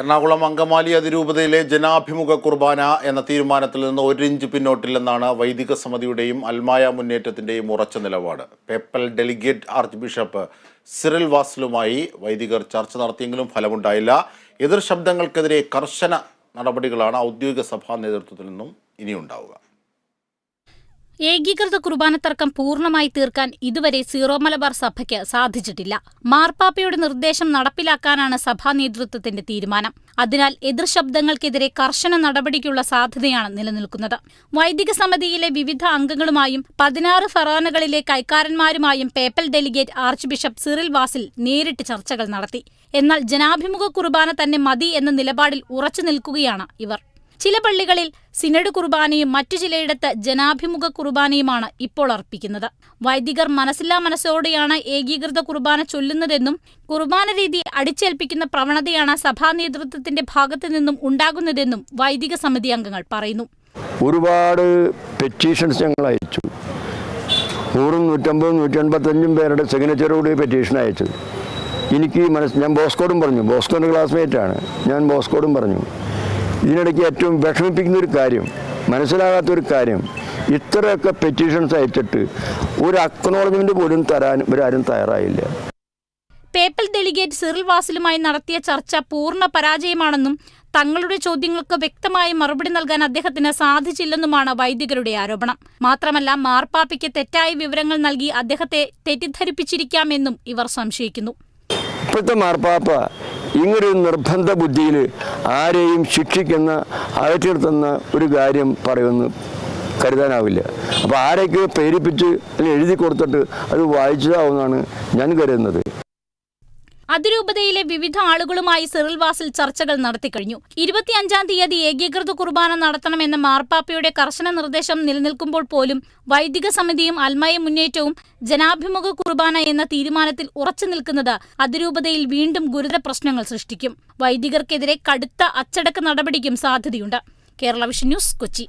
എറണാകുളം അങ്കമാലി അതിരൂപതയിലെ ജനാഭിമുഖ കുർബാന എന്ന തീരുമാനത്തിൽ നിന്ന് ഒരു ഇഞ്ച് പിന്നോട്ടില്ലെന്നാണ് വൈദിക സമിതിയുടെയും അൽമായ മുന്നേറ്റത്തിന്റെയും ഉറച്ച നിലപാട്. Papal delegate archbishop Cyril വാസലുമായി വൈദികർ ചർച്ച നടത്തിയെങ്കിലും ഫലമുണ്ടായില്ല. എതിർ ശബ്ദങ്ങൾക്കെതിരെ കർശന നടപടികളാണ് ഔദ്യോഗിക സഭാ നേതൃത്വത്തിൽ നിന്നും ഇനിയുണ്ടാവുക. ഏകീകൃത കുർബാന തർക്കം പൂർണമായി തീർക്കാൻ ഇതുവരെ സീറോ മലബാർ സഭയ്ക്ക് സാധിച്ചിട്ടില്ല. മാർപ്പാപ്പയുടെ നിർദ്ദേശം നടപ്പിലാക്കാനാണ് സഭാ നേതൃത്വത്തിന്റെ തീരുമാനം. അതിനാൽ എതിർ ശബ്ദങ്ങൾക്കെതിരെ കർശന നടപടിക്കുള്ള സാധ്യതയാണ് നിലനിൽക്കുന്നത്. വൈദിക സമിതിയിലെ വിവിധ അംഗങ്ങളുമായും പതിനാറ് ഫറാനകളിലെ കൈക്കാരന്മാരുമായും papal delegate archbishop Cyril Vasil നേരിട്ട് ചർച്ചകൾ നടത്തി. എന്നാൽ ജനാഭിമുഖ കുർബാന തന്നെ മതി എന്ന നിലപാടിൽ ഉറച്ചു നിൽക്കുകയാണ് ഇവർ. ചില പള്ളികളിൽ സിനഡ് കുർബാനയും മറ്റു ചിലയിടത്ത് ജനാഭിമുഖ കുർബാനയുമാണ് ഇപ്പോൾ അർപ്പിക്കുന്നത്. വൈദികർ മനസ്സില്ലാ മനസ്സോടെയാണ് ഏകീകൃത കുർബാന ചൊല്ലുന്നതെന്നും കുർബാന രീതി അടിച്ചേൽപ്പിക്കുന്ന പ്രവണതയാണ് സഭാ നേതൃത്വത്തിന്റെ ഭാഗത്തു നിന്നും ഉണ്ടാകുന്നതെന്നും വൈദിക സമിതി അംഗങ്ങൾ പറയുന്നു. ഒരുപാട് പെറ്റീഷൻസ് ഞങ്ങൾ അയച്ചു. നൂറും നൂറ്റമ്പതും നൂറ്റൻപത്തഞ്ചും പേരുടെ സിഗ്നേച്ചറോട് പെറ്റീഷൻ അയച്ചത്. എനിക്ക് മനസ്സ് ഞാൻ ബോസ്കോടും പറഞ്ഞു. ബോസ്കോന്റെ ക്ലാസ്മേറ്റാണ് ഞാൻ ബോസ്കോടും പറഞ്ഞു. ഇതിനിടയ്ക്ക് ഏറ്റവും വിഷമിപ്പിക്കുന്ന ഒരു കാര്യം മനസ്സിലാകാത്തൊരു കാര്യം ഇത്രയൊക്കെ പെറ്റീഷൻസ് അയച്ചിട്ട് ഒരു അക്നോളജ്മെന്റ് പോലും തരാൻ ഇവരാരും തയ്യാറായില്ല. പേപ്പൽ ഡെലിഗേറ്റ് സിറിൽ വാസിലുമായി നടത്തിയ ചർച്ച പൂർണ പരാജയമാണെന്നും തങ്ങളുടെ ചോദ്യങ്ങൾക്ക് വ്യക്തമായി മറുപടി നൽകാൻ അദ്ദേഹത്തിന് സാധിച്ചില്ലെന്നുമാണ് വൈദികരുടെ ആരോപണം. മാത്രമല്ല മാർപ്പാപ്പയ്ക്ക് തെറ്റായ വിവരങ്ങൾ നൽകി അദ്ദേഹത്തെ തെറ്റിദ്ധരിപ്പിച്ചിരിക്കാമെന്നും ഇവർ സംശയിക്കുന്നു. ഇപ്പോഴത്തെ മാർപ്പാപ്പ ഇങ്ങനൊരു നിർബന്ധ ബുദ്ധിയിൽ ആരെയും ശിക്ഷിക്കുന്ന അകറ്റിർത്തുന്ന ഒരു കാര്യം പറയുമെന്ന് കരുതാനാവില്ല. അപ്പോൾ ആരെയൊക്കെ പ്രേരിപ്പിച്ച് എഴുതി കൊടുത്തിട്ട് അത് വായിച്ചതാവുമെന്നാണ് ഞാൻ കരുതുന്നത്. അതിരൂപതയിലെ വിവിധ ആളുകളുമായി സിറിൽവാസിൽ ചർച്ചകൾ നടത്തിക്കഴിഞ്ഞു. ഇരുപത്തിയഞ്ചാം തീയതി ഏകീകൃത കുർബാന നടത്തണമെന്ന മാർപ്പാപ്പയുടെ കർശന നിർദ്ദേശം നിലനിൽക്കുമ്പോൾ പോലും വൈദിക സമിതിയും അൽമയ മുന്നേറ്റവും ജനാഭിമുഖ കുർബാന എന്ന തീരുമാനത്തിൽ ഉറച്ചു നിൽക്കുന്നത് അതിരൂപതയിൽ വീണ്ടും ഗുരുതര പ്രശ്നങ്ങൾ സൃഷ്ടിക്കും. വൈദികർക്കെതിരെ കടുത്ത അച്ചടക്ക നടപടിക്കും സാധ്യതയുണ്ട്. Kerala vision news Kochi.